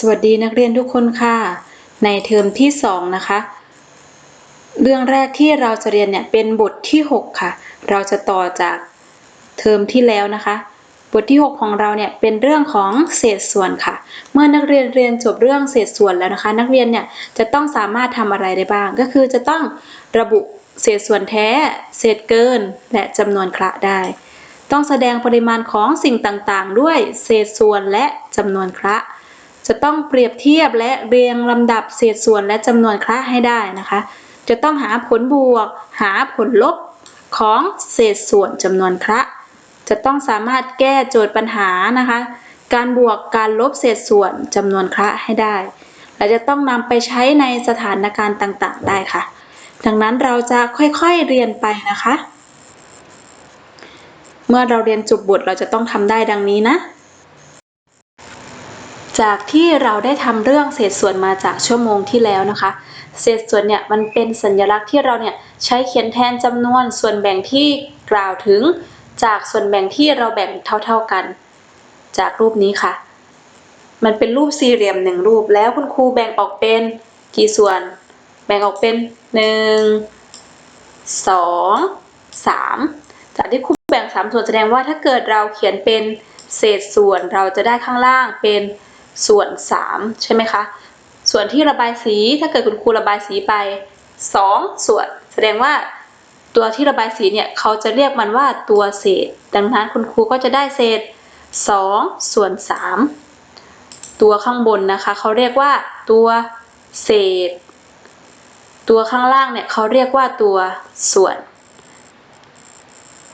สวัสดีนักเรียนทุกคนค่ะ ในเทอมที่ 2 นะคะ เรื่องแรกที่เราจะเรียนเนี่ยเป็นบทที่ 6 ค่ะ เราจะต่อจากเทอมที่แล้วนะคะ บทที่ 6 ของเราเนี่ยเป็นเรื่องของเศษส่วนค่ะ เมื่อนักเรียนเรียนจบเรื่องเศษส่วนแล้วนะคะ นักเรียนเนี่ยจะต้องสามารถทำอะไรได้บ้าง ก็คือจะต้องระบุเศษส่วนแท้ เศษเกิน และจำนวนคละได้ต้องแสดงปริมาณของสิ่งต่างๆ ด้วยเศษส่วนและจำนวนคละ จะต้องเปรียบเทียบและเรียงลำดับเศษส่วนและจำนวนคละให้ได้นะคะ จะต้องหาผลบวก หาผลลบของเศษส่วนจำนวนคละ จะต้องสามารถแก้โจทย์ปัญหานะคะ การบวกการลบเศษส่วนจำนวนคละให้ได้ และจะต้องนำไปใช้ในสถานการณ์ต่างๆ ได้ค่ะ ดังนั้นเราจะค่อยๆเรียนไปนะคะ เมื่อเราเรียนจบบทเราจะต้องทำได้ดังนี้นะ จากที่เราได้ทำเรื่องเศษส่วนมาจากชั่วโมงที่แล้วนะคะ เศษส่วนเนี่ยมันเป็นสัญลักษณ์ที่เราเนี่ยใช้เขียนแทนจำนวนส่วนแบ่งที่กล่าวถึง จากส่วนแบ่งที่เราแบ่งเท่า ๆกัน จากรูปนี้ค่ะ มันเป็นรูปสี่เหลี่ยมหนึ่งรูปแล้วคุณครูแบ่งออกเป็นกี่ส่วน แบ่งออกเป็นหนึ่งสองสามจากที่ครูแบ่งสามส่วนแสดงว่าถ้าเกิดเราเขียนเป็นเศษส่วนเราจะได้ข้างล่างเป็น ส่วน 3 ใช่ไหมคะ ส่วนที่ระบายสีถ้าเกิดคุณครูระบายสีไป 2 ส่วน แสดงว่าตัวที่ระบายสีเนี่ยเขาจะเรียกมันว่าตัวเศษ ดังนั้นคุณครูก็จะได้เศษ 2 ส่วน 3 ตัวข้างบนนะคะเขาเรียกว่าตัวเศษ ตัวข้างล่างเนี่ยเขาเรียกว่าตัวส่วน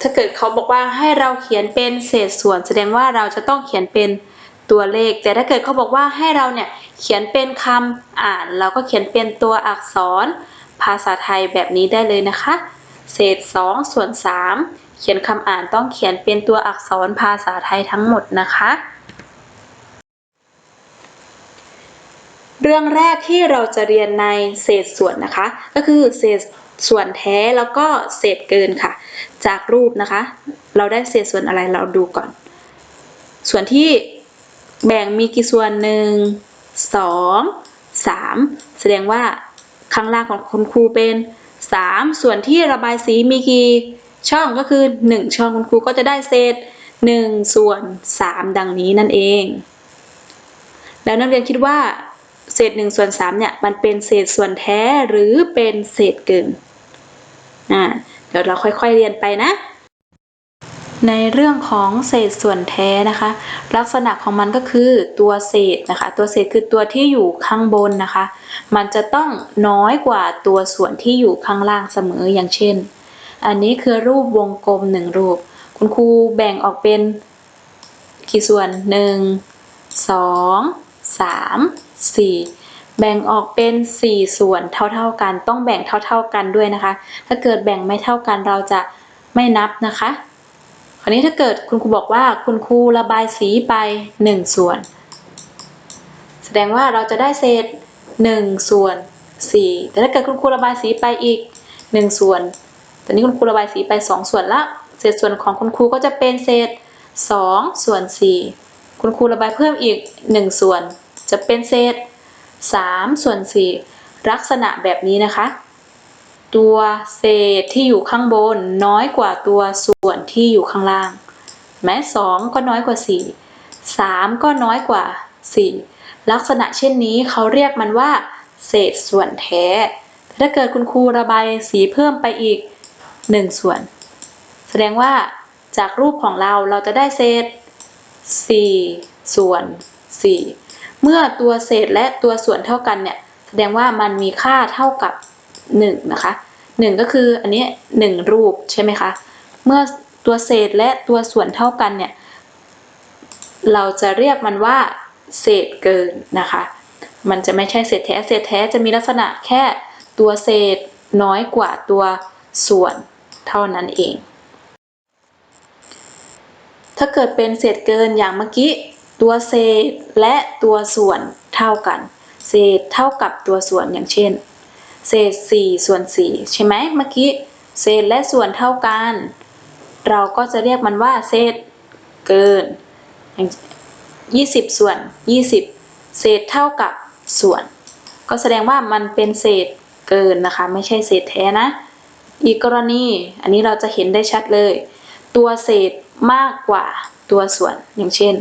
ถ้าเกิดเขาบอกว่าให้เราเขียนเป็นเศษส่วน แสดงว่าเราจะต้องเขียนเป็น ตัวเลข แต่ถ้าเกิดเขาบอกว่าให้เราเนี่ยเขียนเป็นคำอ่าน เราก็เขียนเป็นตัวอักษร ภาษาไทยแบบนี้ได้เลยนะคะ เศษ 2 ส่วน 3 เขียนคำอ่านต้องเขียนเป็นตัวอักษรภาษาไทยทั้งหมดนะคะ เรื่องแรกที่เราจะเรียนในเศษส่วนนะคะ ก็คือเศษส่วนแท้แล้วก็เศษเกินค่ะ จากรูปนะคะ เราได้เศษส่วนอะไรเราดูก่อน ส่วนที่ แบ่งมีกี่ส่วนหนึ่งสองสามแสดงว่าข้างล่างของคุณครูเป็นสามส่วนที่ระบายสีมีกี่ช่องก็คือหนึ่งช่องคุณครูก็จะได้เศษหนึ่งส่วนสามดังนี้นั่นเอง แล้วนักเรียนคิดว่า เศษหนึ่งส่วนสามเนี่ยมันเป็นเศษส่วนแท้หรือเป็นเศษเกินอ่าเดี๋ยวเราค่อยๆเรียนไปนะ ในเรื่องของเศษส่วนแท้นะคะ ลักษณะของมันก็คือตัวเศษนะคะ ตัวเศษคือตัวที่อยู่ข้างบนนะคะ มันจะต้องน้อยกว่าตัวส่วนที่อยู่ข้างล่างเสมออย่างเช่น อันนี้คือรูปวงกลมหนึ่งรูป คุณครูแบ่งออกเป็นกี่ส่วนหนึ่งสองสามสี่แบ่งออกเป็นสี่ส่วนเท่าๆกัน ต้องแบ่งเท่าๆกันด้วยนะคะ ถ้าเกิดแบ่งไม่เท่ากันเราจะไม่นับนะคะ คราวนี้ถ้าเกิดคุณครูบอกว่าคุณครูระบายสีไป 1 ส่วน แสดงว่าเราจะได้เศษ 1 ส่วน 4 แต่ถ้าเกิดคุณครูระบายสีไปอีก 1 ส่วน ตอนนี้คุณครูระบายสีไป 2 ส่วนละเศษส่วนของคุณครูก็จะเป็นเศษ 2 ส่วน 4 คุณครูระบายเพิ่มอีก 1 ส่วน จะเป็นเศษ 3 ส่วน 4 ลักษณะแบบนี้นะคะ ตัวเศษที่อยู่ข้างบนน้อยกว่าตัวส่วนที่อยู่ข้างล่างแม้สองก็น้อยกว่าสี่สามก็น้อยกว่าสี่ลักษณะเช่นนี้เขาเรียกมันว่า เศษส่วนแท้ ถ้าเกิดคุณครูระบายสีเพิ่มไปอีกหนึ่งส่วน แสดงว่าจากรูปของเราเราจะได้เศษสี่ส่วนสี่เมื่อตัวเศษและตัวส่วนเท่ากันเนี่ย แสดงว่ามันมีค่าเท่ากับ1นะคะ 1ก็คืออันนี้1รูปใช่ไหมคะ เมื่อตัวเศษและตัวส่วนเท่ากันเนี่ย เราจะเรียกมันว่า เศษเกินนะคะ มันจะไม่ใช่เศษแท้ เศษแท้จะมีลักษณะแค่ตัวเศษน้อยกว่าตัวส่วนเท่านั้นเอง ถ้าเกิดเป็นเศษเกินอย่างเมื่อกี้ ตัวเศษและตัวส่วนเท่ากัน เศษเท่ากับตัวส่วนอย่างเช่น เศษ4ส่วน4ใช่ไหมเมื่อกี้เศษและส่วนเท่ากัน เราก็จะเรียกมันว่าเศษเกินอย่าง20 ส่วน 20 เศษเท่ากับส่วน ก็แสดงว่ามันเป็นเศษเกินนะคะ ไม่ใช่เศษแท้นะ อีกกรณีอันนี้เราจะเห็นได้ชัดเลย ตัวเศษมากกว่าตัวส่วนอย่างเช่น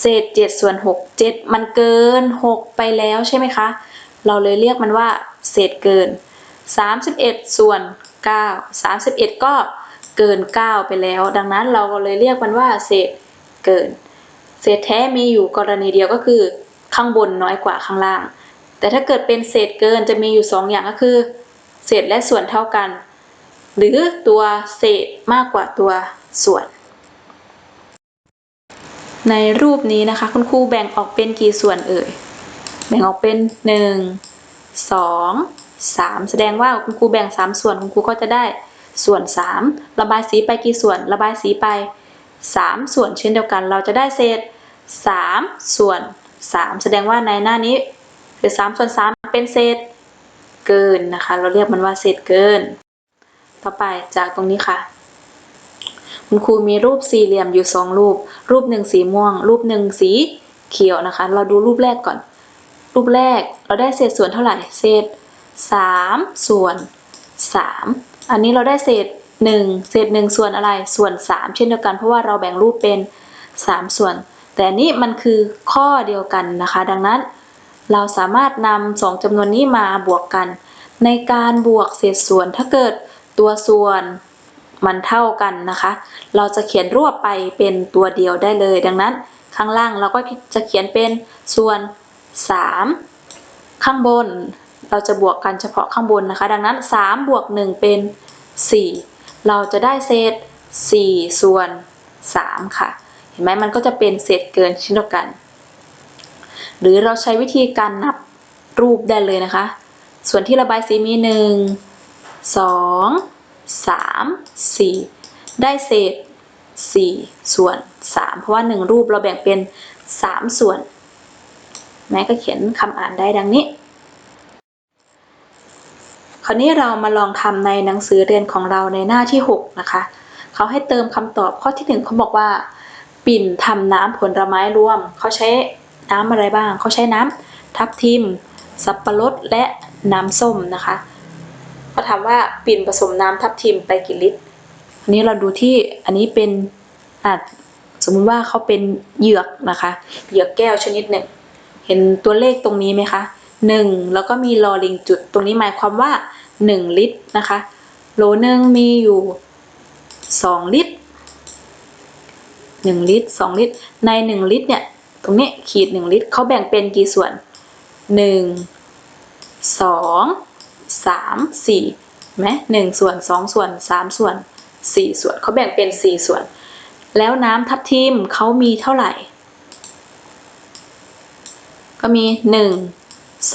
เศษ7ส่วน6 7 มันเกิน 6 ไปแล้วใช่ไหมคะ เราเลยเรียกมันว่า เศษเกิน 31 ส่วน 9 31 ก็เกิน 9 ไปแล้ว ดังนั้นเราก็เลยเรียกมันว่าเศษเกิน เศษแท้มีอยู่กรณีเดียวก็คือ ข้างบนน้อยกว่าข้างล่าง แต่ถ้าเกิดเป็นเศษเกินจะมีอยู่ 2 อย่างก็คือ เศษและส่วนเท่ากัน หรือตัวเศษมากกว่าตัวส่วน ในรูปนี้นะคะคุณครูแบ่งออกเป็นกี่ส่วนเอ่ย แบ่งออกเป็น 1 2 3แสดงว่าคุณครูแบ่ง3ส่วนคุณครูก็จะได้ส่วน3ระบายสีไปกี่ส่วนระบายสีไป3ส่วนเช่นเดียวกัน เราจะได้เศษ3ส่วน3แสดงว่าในหน้านี้คือ3ส่วน3เป็นเศษเกินนะคะ เราเรียกมันว่าเศษเกิน ต่อไปจากตรงนี้ค่ะ คุณครูมีรูปสี่เหลี่ยมอยู่สองรูป รูปหนึ่งสีม่วง รูปหนึ่งสีเขียวนะคะ เราดูรูปแรกก่อน รูปแรกเราได้เศษส่วนเท่าไหร่ เศษสามส่วนสามอันนี้เราได้เศษหนึ่งเศษหนึ่งส่วนอะไร ส่วนสามเช่นเดียวกัน เพราะว่าเราแบ่งรูปเป็นสามส่วน แต่อันนี้มันคือข้อเดียวกันนะคะ ดังนั้น เราสามารถนำสองจำนวนนี้มาบวกกัน ในการบวกเศษส่วนถ้าเกิดตัวส่วนมันเท่ากันนะคะ เราจะเขียนรวบไปเป็นตัวเดียวได้เลย ดังนั้นข้างล่างเราก็จะเขียนเป็นส่วน 3 ข้างบนเราจะบวกกันเฉพาะข้างบนนะคะ ดังนั้น 3 บวก 1 เป็น 4 เราจะได้เศษ 4 ส่วน 3 ค่ะ เห็นไหมมันก็จะเป็นเศษเกินเช่นเดียวกัน หรือเราใช้วิธีการนับรูปได้เลยนะคะ ส่วนที่ระบายสีมี 1 2 3 4 ได้เศษ 4 ส่วน 3 เพราะว่า 1 รูปเราแบ่งเป็น 3 ส่วน แม่ก็เขียนคำอ่านได้ดังนี้ คราวนี้เรามาลองทำในหนังสือเรียนของเราในหน้าที่ 6 นะคะ เขาให้เติมคำตอบข้อที่1เขาบอกว่า ปิ่นทำน้ำผลไม้รวม เขาใช้น้ำอะไรบ้าง เขาใช้น้ำทับทิม สับปะรดและน้ำส้มนะคะเขาถามว่าปิ่นผสมน้ำทับทิมไปกี่ลิตรอันนี้เราดูที่อันนี้เป็นอาจสมมุติว่าเขาเป็นเหยือกนะคะ เหยือกแก้วชนิดหนึ่ง ห็นตัวเลขตรงนี้ไหมคะหนึ่งแล้วก็มีลอลิงจุด ตรงนี้หมายความว่าหนึ่งลิตรนะคะโหลหนึ่งมีอยู่สองลิตรหนึ่งลิตรสองลิตร ในหนึ่งลิตรเนี่ย ตรงนี้ขีดหนึ่งลิตรเขาแบ่งเป็นกี่ส่วนหนึ่งสองสามสี่ไหมหนึ่งส่วนสองส่วนสามส่วนสี่ส่วนเขาแบ่งเป็นสี่ส่วน แล้วน้ำทับทิมเขามีเท่าไหร่ ก็มีหนึ่ง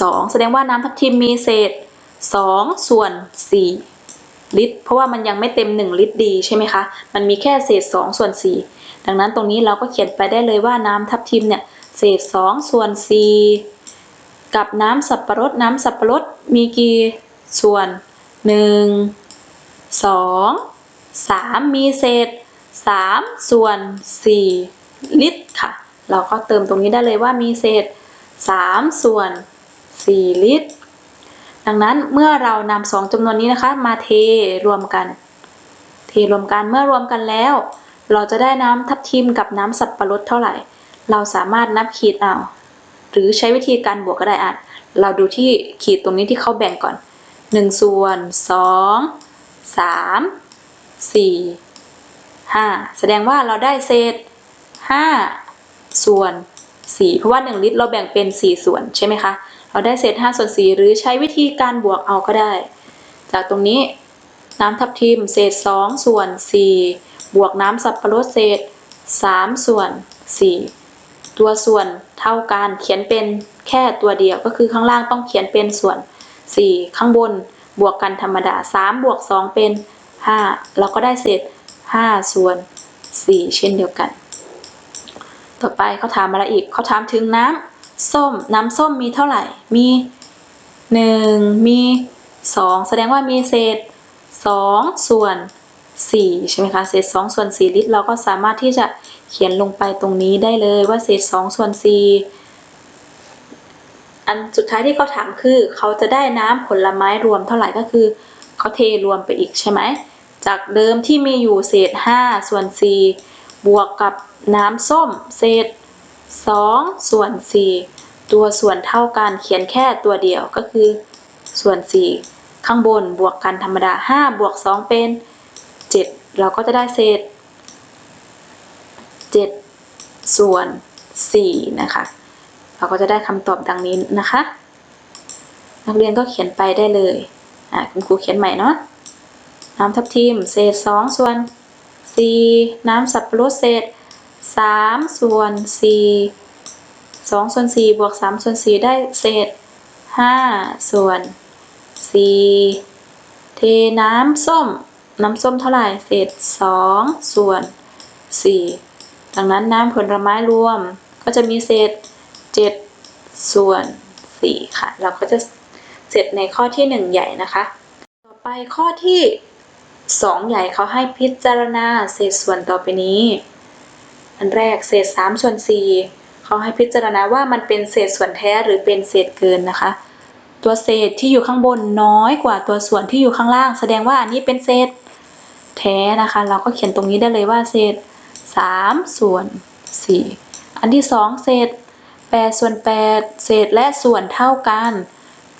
สองแสดงว่าน้ำทับทิมมีเศษสองส่วนสี่ลิตร เพราะว่ามันยังไม่เต็มหนึ่งลิตรดีใช่ไหมคะ มันมีแค่เศษสองส่วนสี่ดังนั้นตรงนี้เราก็เขียนไปได้เลยว่าน้ำทับทิมเนี่ยเศษสองส่วนสี่กับน้ำสับปะรด น้ำสับปะรดมีกี่ส่วนหนึ่งสองสามมีเศษสามส่วนสี่ลิตรค่ะ เราก็เติมตรงนี้ได้เลยว่ามีเศษ สามส่วนสี่ลิตร ดังนั้นเมื่อเรานำสองจำนวนนี้นะคะ มาเทรวมกัน เทรวมกันเมื่อรวมกันแล้ว เราจะได้น้ำทับทิมกับน้ำสับปะรดเท่าไหร่ เราสามารถนับขีดเอาหรือใช้วิธีการบวกก็ได้อะเราดูที่ขีดตรงนี้ที่เขาแบ่งก่อนหนึ่งส่วนสองสามสี่ห้าแสดงว่าเราได้เศษห้าส่วน สี่เพราะว่าหนึ่งลิตรเราแบ่งเป็นสี่ส่วนใช่ไหมคะ เราได้เศษห้าส่วนสี่หรือใช้วิธีการบวกเอาก็ได้ จากตรงนี้น้ำทับทิมเศษสองส่วนสี่บวกน้ำสับปะรดเศษสามส่วนสี่ตัวส่วนเท่ากันเขียนเป็นแค่ตัวเดียวก็คือข้างล่างต้องเขียนเป็นส่วน 4 ข้างบนบวกกันธรรมดา 3 บวก 2 เป็น 5 เราก็ได้เศษ 5 ส่วน 4 เช่นเดียวกัน ต่อไปเขาถามอะไรอีกเขาถามถึงน้ำส้มน้ำส้มมีเท่าไหร่ มี1มี2แสดงว่ามีเศษ2ส่วน4ใช่ไหมคะเศษ2ส่วน4ลิตร เราก็สามารถที่จะเขียนลงไปตรงนี้ได้เลยว่าเศษ2ส่วน4อันสุดท้ายที่เขาถามคือเขาจะได้น้ำผลไม้รวมเท่าไหร่ก็คือเขาเทรวมไปอีกใช่ไหมจากเดิมที่มีอยู่เศษ5ส่วน4บวกกับ น้ำส้ม เศษ2ส่วน4ตัวส่วนเท่ากันเขียนแค่ตัวเดียวก็คือ ส่วน4ข้างบนบวกกันธรรมดา5บวก2เป็น7เราก็จะได้เศษ7ส่วน4นะคะเราก็จะได้คำตอบดังนี้นะคะ นักเรียนก็เขียนไปได้เลยอะคุณครูเขียนใหม่เนาะน้ำทับทิมเศษ2ส่วน4น้ำสับปะรดเศษ 3ส่วน4 2ส่วน4บวก3ส่วน4ได้เศษ5ส่วน4เทน้ำส้ม น้ำส้มเท่าไหร่เศษ2ส่วน4ดังนั้นน้ำผลไม้รวมก็จะมีเศษ7ส่วน4ค่ะ เราก็จะเสร็จในข้อที่1ใหญ่นะคะ ต่อไปข้อที่2ใหญ่เขาให้พิจารณาเศษส่วนต่อไปนี้ อันแรกเศษ3ส่วน4เขาให้พิจารณาว่ามันเป็นเศษส่วนแท้หรือเป็นเศษเกินนะคะ ตัวเศษที่อยู่ข้างบนน้อยกว่าตัวส่วนที่อยู่ข้างล่าง แสดงว่าอันนี้เป็นเศษแท้นะคะ เราก็เขียนตรงนี้ได้เลยว่าเศษ3ส่วน4อันที่ 2 เศษ8ส่วน8เศษและส่วนเท่ากัน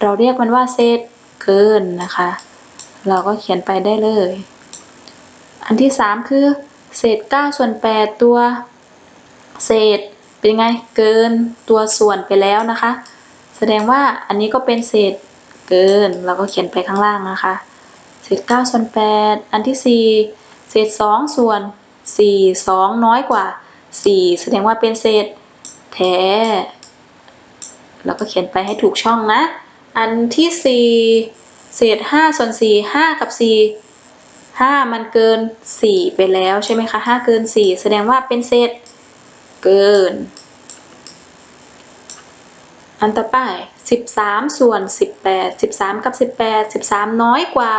เราเรียกมันว่าเศษเกินนะคะ เราก็เขียนไปได้เลย อันที่ 3 คือ เศษ9ส่วน8ตัว เศษเป็นไงเกินตัวส่วนไปแล้วนะคะ แสดงว่าอันนี้ก็เป็นเศษเกินเราก็เขียนไปข้างล่างนะคะ เศษ9ส่วน8อันที่ 4 เศษ 2 ส่วน 4 2 น้อยกว่า 4 แสดงว่าเป็นเศษแท้เราก็เขียนไปให้ถูกช่องนะ อันที่ 4 เศษ 5 ส่วน 4 5 กับ 4 5 มันเกิน 4 ไปแล้วใช่ไหมคะ 5 เกิน 4 แสดงว่าเป็นเศษ เกิน อันต่อไป 13 ส่วน 18 13 กับ 18 13 น้อยกว่า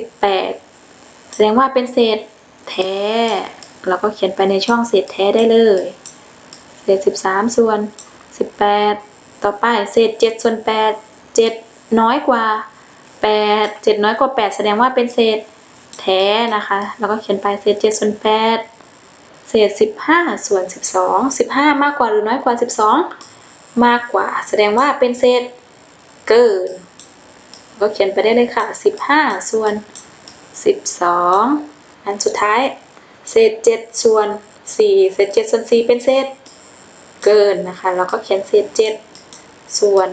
18 แสดงว่าเป็นเศษแท้ เราก็เขียนไปในช่องเศษแท้ได้เลย เศษ 13 ส่วน 18 ต่อไปเศษ 7 ส่วน 8 7 น้อยกว่า 8 7 น้อยกว่า 8 แสดงว่าเป็นเศษแท้นะคะแล้วก็เขียนไปเศษ 7 ส่วน 8 เศษ 15 ส่วน 12 15 มากกว่าหรือน้อยกว่า 12 มากกว่า แสดงว่าเป็นเศษเกิน ก็เขียนไปได้เลยค่ะ 15 ส่วน 12 อันสุดท้าย เศษ 7 ส่วน 4 เศษ 7 ส่วน 4 เป็นเศษเกินนะคะ แล้วก็เขียนเศษ 7 ส่วน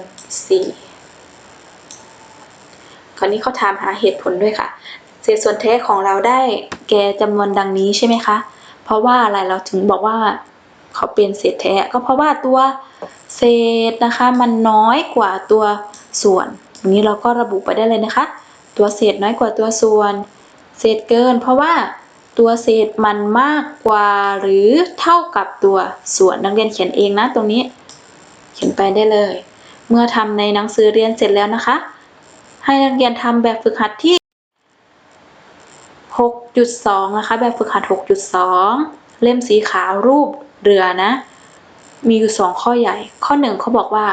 4 คราวนี้เขาถามหาเหตุผลด้วยค่ะ เศษส่วนแท้ของเราได้แก่จำนวนดังนี้ใช่ไหมคะ เพราะว่าอะไรเราถึงบอกว่าเขาเป็นเศษแท้ก็เพราะว่าตัวเศษนะคะ มันน้อยกว่าตัวส่วนอย่างนี้เราก็ระบุไปได้เลยนะคะ ตัวเศษน้อยกว่าตัวส่วน เศษเกิน เพราะว่าตัวเศษมันมากกว่าหรือเท่ากับตัวส่วนนักเรียนเขียนเองนะตรงนี้ เขียนไปได้เลย เมื่อทำในหนังสือเรียนเสร็จแล้วนะคะ ให้นักเรียนทำแบบฝึกหัดที่ 6.2นะคะ แบบฝึกหัด6.2เล่มสีขาวรูปเรือนะ มีอยู่สองข้อใหญ่ ข้อหนึ่งเขาบอกว่า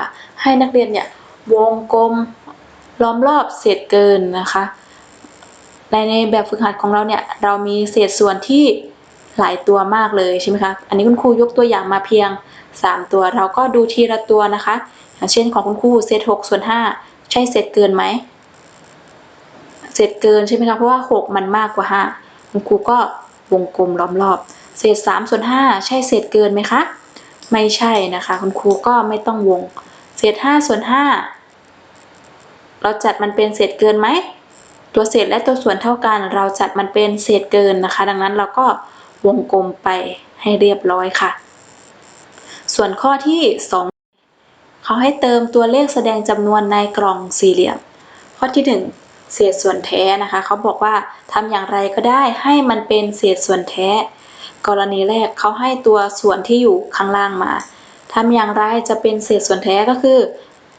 ให้นักเรียนเนี่ยวงกลมล้อมรอบเศษเกินนะคะ ในในแบบฝึกหัดของเราเนี่ยเรามีเศษส่วนที่หลายตัวมากเลยใช่ไหมคะ อันนี้คุณครูยกตัวอย่างมาเพียง 3 ตัว เราก็ดูทีละตัวนะคะ อย่างเช่นของคุณครูเศษ6ส่วน5ใช่เศษเกินไหม เศษเกินใช่ไหมคะ เพราะว่า 6 มันมากกว่า 5 คุณครูก็วงกลมล้อมรอบ เศษ3ส่วน5ใช่เศษเกินไหมคะ ไม่ใช่นะคะ คุณครูก็ไม่ต้องวง เศษ5ส่วน5เราจัดมันเป็นเศษเกินไหม ตัวเศษและตัวส่วนเท่ากัน เราจัดมันเป็นเศษเกินนะคะ ดังนั้นเราก็วงกลมไปให้เรียบร้อยค่ะ ส่วนข้อที่ 2เขาให้เติมตัวเลขแสดงจำนวนในกล่องสี่เหลี่ยม ข้อที่ 1 เศษส่วนแท้นะคะ เขาบอกว่าทำอย่างไรก็ได้ให้มันเป็นเศษส่วนแท้ กรณีแรกเขาให้ตัวส่วนที่อยู่ข้างล่างมาทำอย่างไรจะเป็นเศษส่วนแท้ก็คือ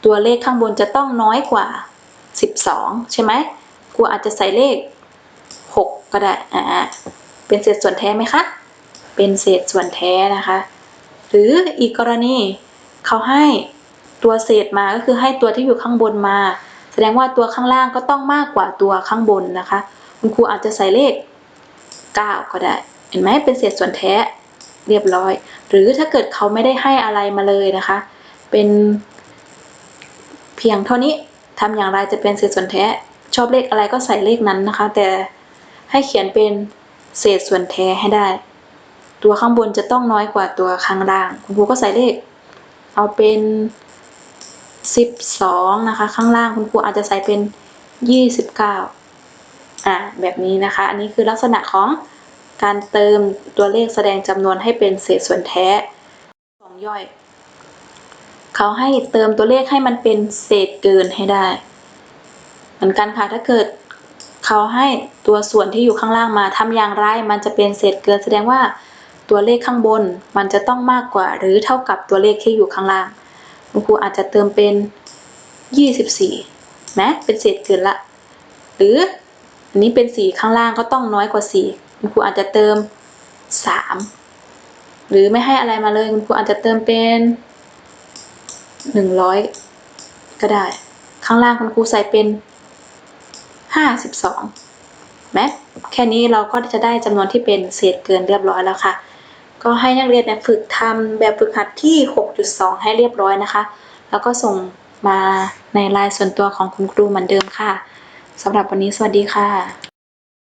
ตัวเลขข้างบนจะต้องน้อยกว่า 12 ใช่ไหมครูอาจจะใส่เลข 6 ก็ได้อ่าเป็นเศษส่วนแท้ไหมคะ เป็นเศษส่วนแท้นะคะ หรืออีกกรณีเขาให้ตัวเศษมาก็คือให้ตัวที่อยู่ข้างบนมา แสดงว่าตัวข้างล่างก็ต้องมากกว่าตัวข้างบนนะคะ คุณครูอาจจะใส่เลข 9 ก็ได้ เห็นไหมเป็นเศษส่วนแท้เรียบร้อย หรือถ้าเกิดเขาไม่ได้ให้อะไรมาเลยนะคะ เป็นเพียงเท่านี้ทำอย่างไรจะเป็นเศษส่วนแท้ ชอบเลขอะไรก็ใส่เลขนั้นนะคะ แต่ให้เขียนเป็นเศษส่วนแท้ให้ได้ ตัวข้างบนจะต้องน้อยกว่าตัวข้างล่าง คุณครูก็ใส่เลข เอาเป็น 12 นะคะ ข้างล่างคุณครูอาจจะใส่เป็น 29 อ่าแบบนี้นะคะ อันนี้คือลักษณะของการเติมตัวเลขแสดงจำนวนให้เป็นเศษส่วนแท้ของย่อย เขาให้เติมตัวเลขให้มันเป็นเศษเกินให้ได้ เหมือนกันค่ะถ้าเกิดเขาให้ตัวส่วนที่อยู่ข้างล่างมาทำอย่างไร มันจะเป็นเศษเกินแสดงว่าตัวเลขข้างบน มันจะต้องมากกว่า หรือเท่ากับตัวเลขที่อยู่ข้างล่าง คุณครูอาจจะเติมเป็น 24นะเป็นเศษเกินละ หรืออันนี้เป็น 4 ข้างล่างก็ต้องน้อยกว่า 4 คุณครูอาจจะเติม 3 หรือไม่ให้อะไรมาเลย คุณครูอาจจะเติมเป็น 100 ก็ได้ ข้างล่างคุณครูใส่เป็น 52แม้แค่นี้เราก็จะได้จำนวนที่เป็นเศษเกินเรียบร้อยแล้วค่ะ ก็ให้นักเรียนเนี่ยฝึกทำแบบฝึกหัดที่ 6.2 ให้เรียบร้อยนะคะ แล้วก็ส่งมาในไลน์ส่วนตัวของคุณครูเหมือนเดิมค่ะสำหรับวันนี้สวัสดีค่ะ